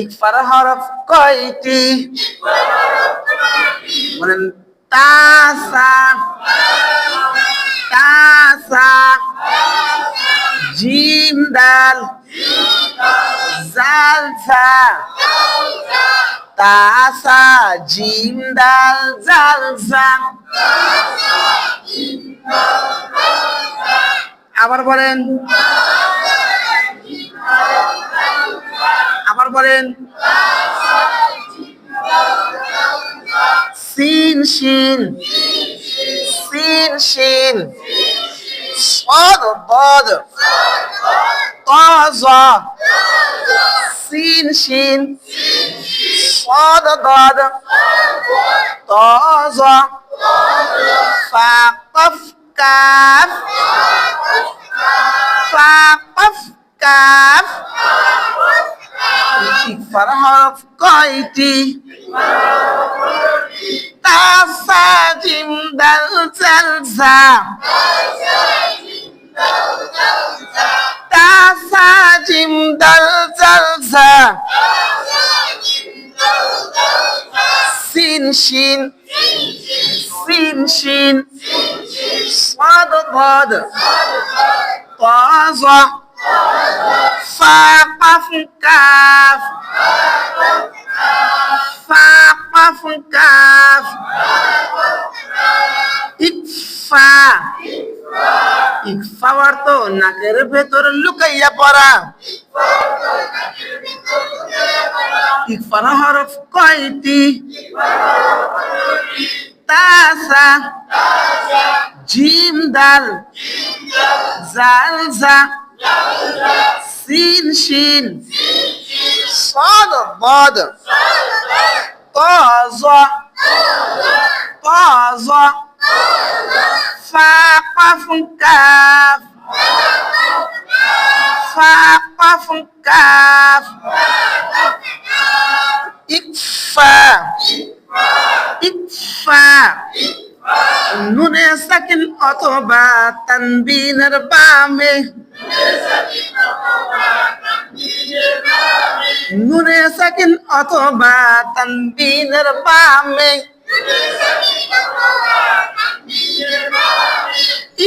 ইকফার হরফ কয়টি? বলেন তাসা তাসা জিম দাল, জাল সা তাসা জিম দাল, জাল সা। আবার বলেন আবার বলেন সিন শিন সিন শিন صاد ضاد طازة سين شين صاد ضاد طازة of Koiti. Tasajim Dalzalza. Tasajim Dalzalza. Sin Shin. Sin Sin Shin. Swaddle Bodder. Swaddle ফা কফ কাফ ফা কফ কাফ ইকফা ইকফা অর্থ নাকের ভেতরে লুকাইয়া পড়া ইকফার হরফ কয়টি তাসা জিম দাল জালজা জা সিন শিন صاد ضاد طازة طازة فا قف كاف فا قف كاف إكفا إكفا নুনে সাকিন অথবা তানবিনের বামে। নুনে সাকিন অথবা তানবিনের বামে।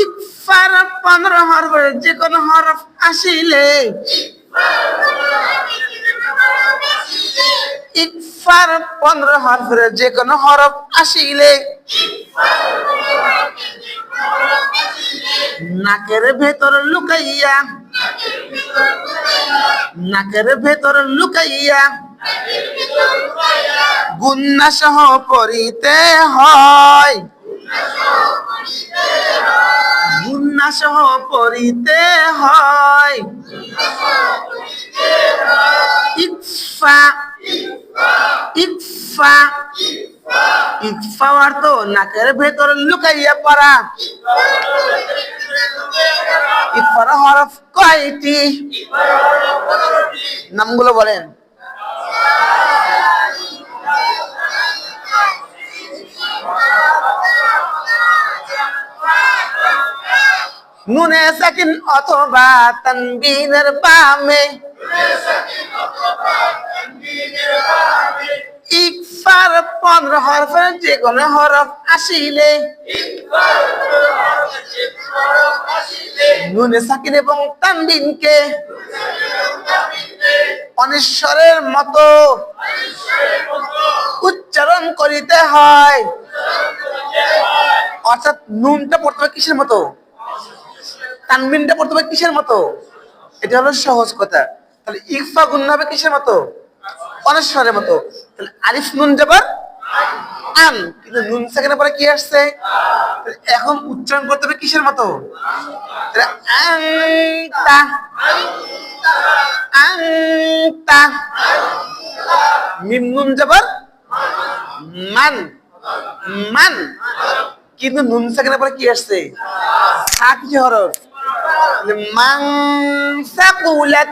ইকফার পনেরো হরফের যে কোনো হরফ আসিলে। ইকফার পনেরো হরফের যে কোনো হরফ আসিলে। নাকের ভেতর লুকাইয়া, নাকের ভেতর লুকাইয়া, গুন্না সহ পড়িতে হয়। গুন্না সহ পড়িতে হয়। ইকফা ইকফা ইকফা অর্থ নাকের ভেতর লুকাইয়া পড়া। ইকফার হরফ কয়টি? নামগুলো বলেন। নুনে সাকিন অথবা তানবিনের বামে। ইকফার পনেরো হরফের যে কোনো হরফ আসিলে। নুনে সাকিন এবং তানবিনকে মতো উচ্চারণ করিতে হয়। অর্থাৎ নুনটা পড়তে হবে কিসের মতো? তানবিনটা পড়তে হবে কিসের মতো? এটা হলো সহজ কথা। তাহলে ইকফা গুণ হবে কিসের মতো? অনেশ্বরের মতো। তাহলে আলিফ নুন যাবার আন কিন্তু নুন সেখানে পরে কি আসছে? এখন উচ্চারণ করতে হবে কিসের মতো? আংতা যাবার মান। মান। কিন্তু নুন সেখানে পরে কি আসছে? সাত হরফ? তাহলে মাং সাকুলাত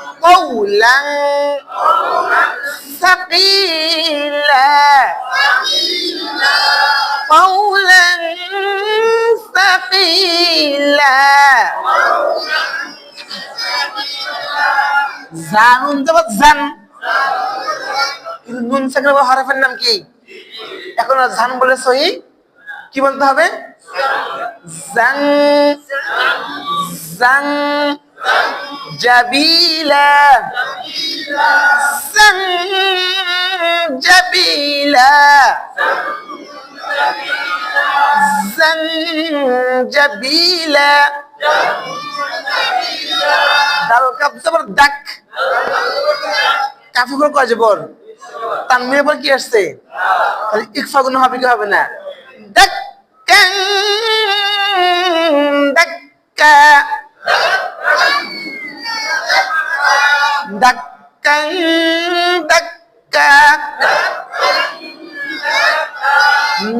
কৌলাং কৌলাং সাকিলা قولا ثقيلا জানুন দেবো জান কিন্তু নুন সাকিব হরফের নাম কি এখন আর জান বলে সহি কি বলতে হবে জাং জাং জবিলা। জবিলা। জবিলা। দাল কাপ জবর ডাক। কাফু করে কয় জবর? তানমিনের পর কি আসছে? খালি ইকফা গুণ হবে কি হবে না? ডাক্কা ডাক্কা। দাক্কাং দাক্কা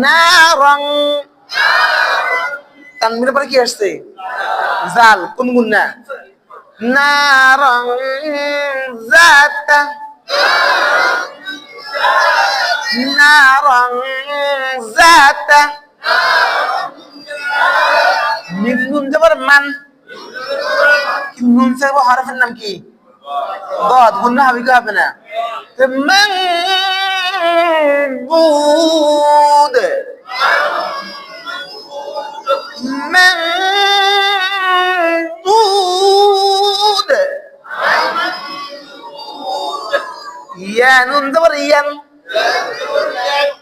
নারং তানমিনের পরে কি আসছে জাল কোন গুন্না নারং জাতা নারং জাতা মিম নুন যাবার মান নুন সাহেব হরফের নাম কি গদ গুন্না হবে কি হবে না তো মান بود منضود ইয়া নুন দেবার ইয়ান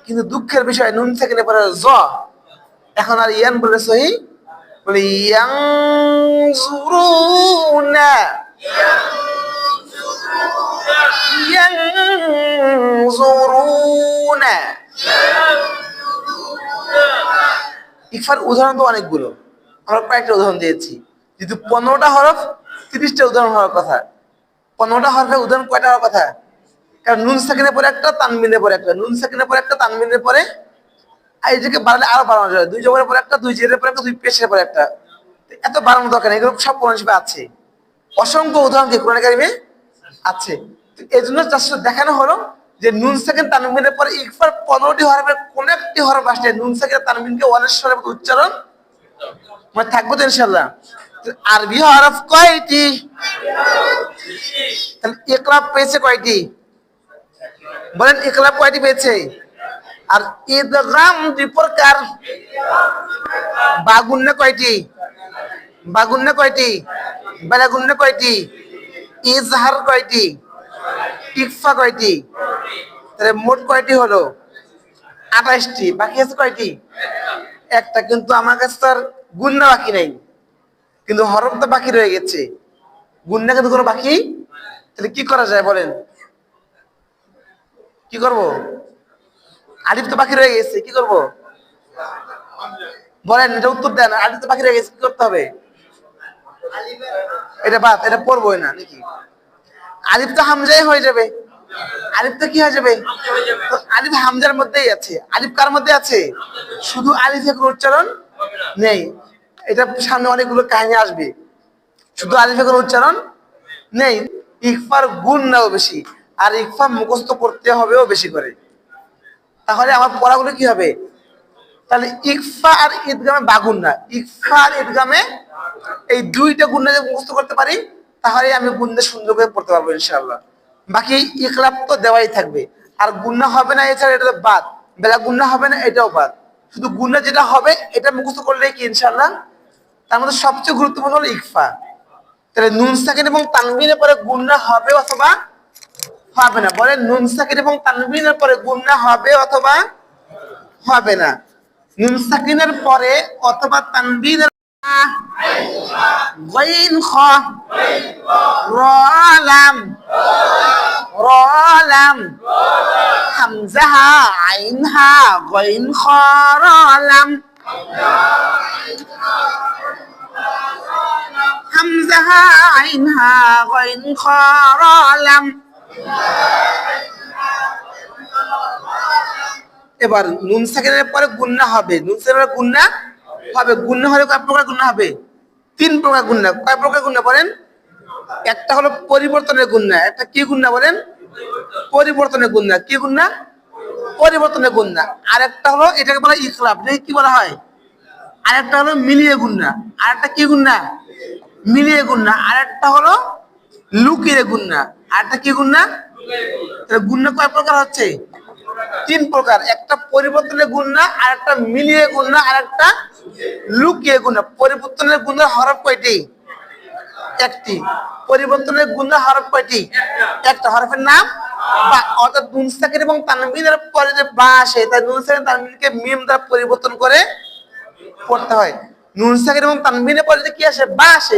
কিন্তু দুঃখের বিষয় নুন থেকে পরে জ এখন আর ইয়ান বলে সহি জুরুনা ইয়ানজুরুনা ইকফার উদাহরণ তো অনেকগুলো। আমরা কয়েকটা উদাহরণ দিয়েছি। যেহেতু পনেরোটা হরফ, তিরিশটা উদাহরণ হওয়ার কথা। পনেরোটা হরফের উদাহরণ কয়টা হওয়ার কথা? কারণ নুন সাকিনের পরে একটা তানমিনের পরে একটা। নুন সাকিনের পরে একটা তানমিনের পরে আর এটাকে বাড়ালে আরও বাড়ানো যায় দুই জবরের পরে একটা, দুই জেরের পরে একটা, দুই পেশের পরে একটা। এত বাড়ানো দরকার এগুলো সব কোরআন হিসেবে আছে। অসংখ্য উদাহরণ কি কোরআন কারিমে আছে। এই জন্য দেখানো হলো যে নুন সেকেন্ড তানমিনের পরে ইকফার পনেরোটি হরফের কোন একটি হরফ আসলে নুন সেকেন্ড তানমিনকে অনেশ্বরের উচ্চারণ মানে থাকব তো ইনশাল্লাহ আরবি হরফ কয়টি? তাহলে ইকলাব পেয়েছে কয়টি? বলেন ইকলাব কয়টি পেয়েছে? আর ঈদগাম দুই প্রকার। বাগুন্নে কয়টি? বাগুন্নে কয়টি? বেলাগুন্নে কয়টি? ইজহার কয়টি? ইকফা কয়টি? তাহলে মোট কয়টি হলো? আঠাশটি। বাকি আছে কয়টি? একটা কিন্তু আমার কাছে তার গুন্না বাকি নেই। কিন্তু হরফ তো বাকি রয়ে গেছে। গুন্না কিন্তু কোনো বাকি? তাহলে কি করা যায় বলেন? কি করব? আলিফ তো বাকি রয়ে গেছে, কি করব? বলেন, এটা উত্তর দেন আলিফ তো বাকি রয়ে গেছে, কি করতে হবে? এটা বাদ, এটা পড়বই না, নাকি? আলিফ তো হামজাই হয়ে যাবে। আলিফ তো কি হয়ে যাবে? আলিফ হামজার মধ্যেই আছে। আলিফ কার মধ্যে আছে? শুধু আলিফের কোনো উচ্চারণ নেই। এটা সামনে অনেকগুলো কাহিনী আসবে। শুধু আলিফের কোনো উচ্চারণ নেই। ইকফার গুণ নাও বেশি, আর ইকফা মুখস্থ করতে হবেও বেশি করে। তাহলে আমার পড়াগুলো কি হবে? তাহলে ইকফা আর ঈদগামে বাগুন না। ইকফা আর ঈদগামে এই দুইটা গুণে যদি মুখস্থ করতে পারি তাহলে আমি গুণে সুন্দর করে পড়তে পারব ইনশাআল্লাহ। বাকি ইকলাব তো দেওয়াই থাকবে। আর গুন্না হবে না, এছাড়া এটা বাদ। বেলা গুন্না হবে না, এটাও বাদ। শুধু গুন্না যেটা হবে, এটা মুখস্থ করলেই কি ইনশাআল্লাহ? তার মধ্যে সবচেয়ে গুরুত্বপূর্ণ হলো ইকফা। তাহলে নুন সাকিন এবং তানবিনের পরে গুন্না হবে অথবা হবে না বলে নুন সাকিন এবং তানবিনের পরে গুণা হবে অথবা হবে না নুন সাকিনের পরে অথবা তানবিনের غين خ رالم رالم حمزها عينها غين خارالم হামজা হা আইন হা গইন খ র লাম এবার নুন সাকিনের পরে গুন্না হবে। নুন সাকিনের গুন্না হবে। গুন্না হলে কয় প্রকার গুন্না হবে? তিন প্রকার গুন্না। কয় প্রকার গুন্না বলেন? একটা হলো পরিবর্তনের গুন্না। একটা কি গুন্না বলেন? পরিবর্তনের গুন্না। কি গুন্না? পরিবর্তনের গুন্না। আর একটা হলো এটাকে বলা ইখলাফ। এটাকে কি বলা হয়? আর একটা হলো মিলিয়ে গুন্না। আর একটা কি গুন্না? মিলিয়ে গুন্না। আর একটা হলো লুকিয়ে গুন্না। আর একটা কি তাহলে গুন্না কয় প্রকার হচ্ছে? তিন প্রকার। একটা পরিবর্তনের গুন্না আর একটা মিলিয়ে গুন্না আর একটা লুকিয়ে গুন্না। পরিবর্তনের গুন্না হরফ কয়টি? একটি। পরিবর্তনের গুন্না হরফ কয়টি? একটা। হরফের নাম? অর্থাৎ নুন এবং তানবিনের পরে যে বা আসে, তাই নুন, সাকির মিম দ্বারা পরিবর্তন করে পড়তে হয়। নুন, সাকির এবং তানবিনের পরে যে কি আসে? বা আসে।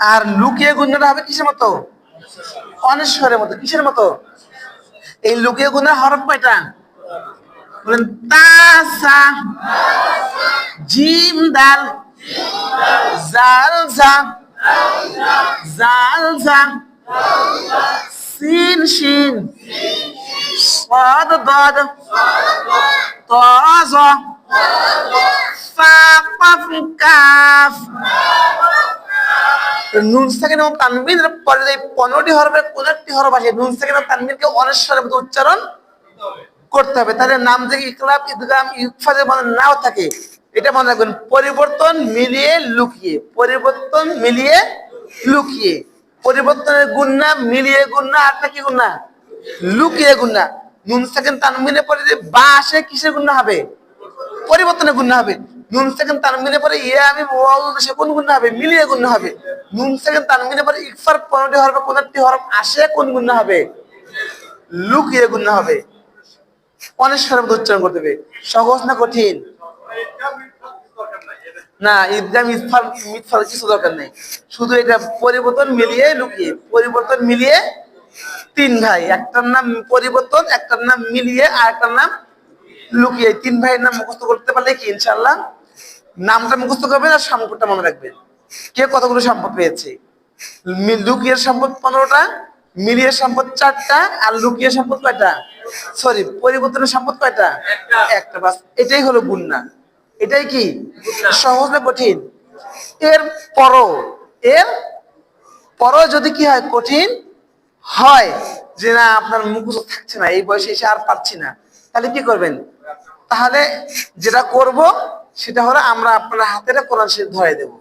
আর লুকিয়ে গুন্নাটা হবে কিসের মতো অনেশ্বরের মতো কিসের মতো এই লুকিয়ে গুন্নার হরফ কয়টা বলেন তাসা জিম দাল জাল জা জাল জা সিন শিন صاد ضاد طاز فا قاف কাফ তানবিনের উচ্চারণ করতে হবে। তাহলে নাম থেকে ইদগাম মানে নাও থাকে, এটা মনে রাখবেন, পরিবর্তন মিলিয়ে লুকিয়ে, পরিবর্তন মিলিয়ে লুকিয়ে, পরিবর্তনের গুণনা মিলিয়ে গুণনা, আর কি গুণনা? লুকিয়ে গুণনা। নুন সেকেন্ড তানমিনের পরে যে বা আসে, কিসের গুণনা হবে? পরিবর্তনের গুণনা হবে। নুন সেকেন্ড তানমিনের পরে ইয়ে আমি সে কোন গুণনা হবে? মিলিয়ে গুণনা হবে। নুন সেকেন্ড তানমিনের পরে ইকফার পনেরোটি হরফ একটি হরফ আসে, কোন গুণনা হবে? লুকিয়ে গুণনা হবে। অনেক স্বরের উচ্চারণ করতে হবে। সহজ না কঠিন? না, ইদগাম ইসফার মিথফার কিছু দরকার নেই। শুধু এটা পরিবর্তন মিলিয়ে লুকিয়ে, পরিবর্তন মিলিয়ে তিন ভাই। একটার নাম পরিবর্তন, একটার নাম মিলিয়ে, আর একটার নাম লুকিয়ে। তিন ভাইয়ের নাম মুখস্থ করতে পারলে কি ইনশাল্লাহ নামটা মুখস্থ করবেন আর সম্পদটা মনে রাখবেন। কে কতগুলো সম্পদ পেয়েছে? মি- লুকিয়ে সম্পদ পনেরোটা মিলিয়ে সম্পদ চারটা আর লুকিয়ে সম্পদ কয়টা? সরি পরিবর্তনের সম্পদ কয়টা? একটা। বাস। এটাই হলো গুন্না। এটাই কি? সহজ না কঠিন? এর পরও এর পরও যদি কি হয় কঠিন হয় যে না আপনার মুখস্থ থাকছে না এই বয়সে এসে আর পাচ্ছি না তাহলে কি করবেন? তাহলে যেটা করব সেটা হলো আমরা আপনার হাতের কোরআন শরীফ ধরে দেব।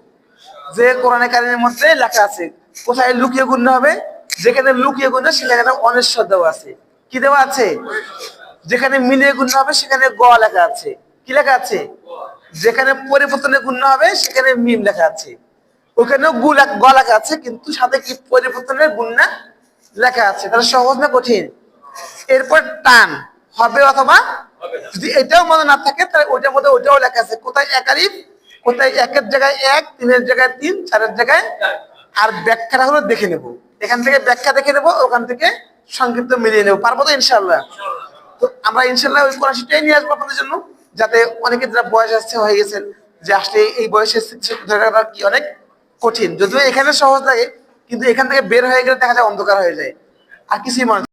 যে কোরআনে কারিমের মধ্যে লেখা আছে, কোথায় লুকিয়ে গুণ হবে, যেখানে লুকিয়ে গুণ সেখানে অনেশ্বর দেওয়া আছে। কি দেওয়া আছে? যেখানে মিলিয়ে গুণ হবে, সেখানে গ লেখা আছে। কি লেখা আছে? যেখানে পরিবর্তনে গুণ হবে, সেখানে মিম লেখা আছে। ওখানেও গু গ লেখা আছে, কিন্তু সাথে কি পরিবর্তনের গুণনা লেখা আছে? তাহলে সহজ না কঠিন? এরপর টান, হবে অথবা যদি এটাও মনে না থাকে, তাহলে ওইটার মধ্যে ওইটাও লেখা আছে। কোথায় একারিফ কোথায় একের জায়গায় এক, তিনের জায়গায় তিন, চারের জায়গায় আর ব্যাখ্যাটা হলো দেখে নেব। এখান থেকে ব্যাখ্যা দেখে নেব, ওখান থেকে সংক্ষিপ্ত মিলিয়ে নেব। পারব তো ইনশাল্লাহ তো আমরা ইনশাল্লাহ ওই কোরআনশিটাই নিয়ে আসব আপনাদের জন্য, যাতে অনেকে যারা বয়স আসছে হয়ে গেছেন, যে আসলে এই বয়সে ধরে রাখা কি অনেক কঠিন। যদিও এখানে সহজ লাগে, কিন্তু এখান থেকে বের হয়ে গেলে দেখা যায় অন্ধকার হয়ে যায়। আর কিছুই মনে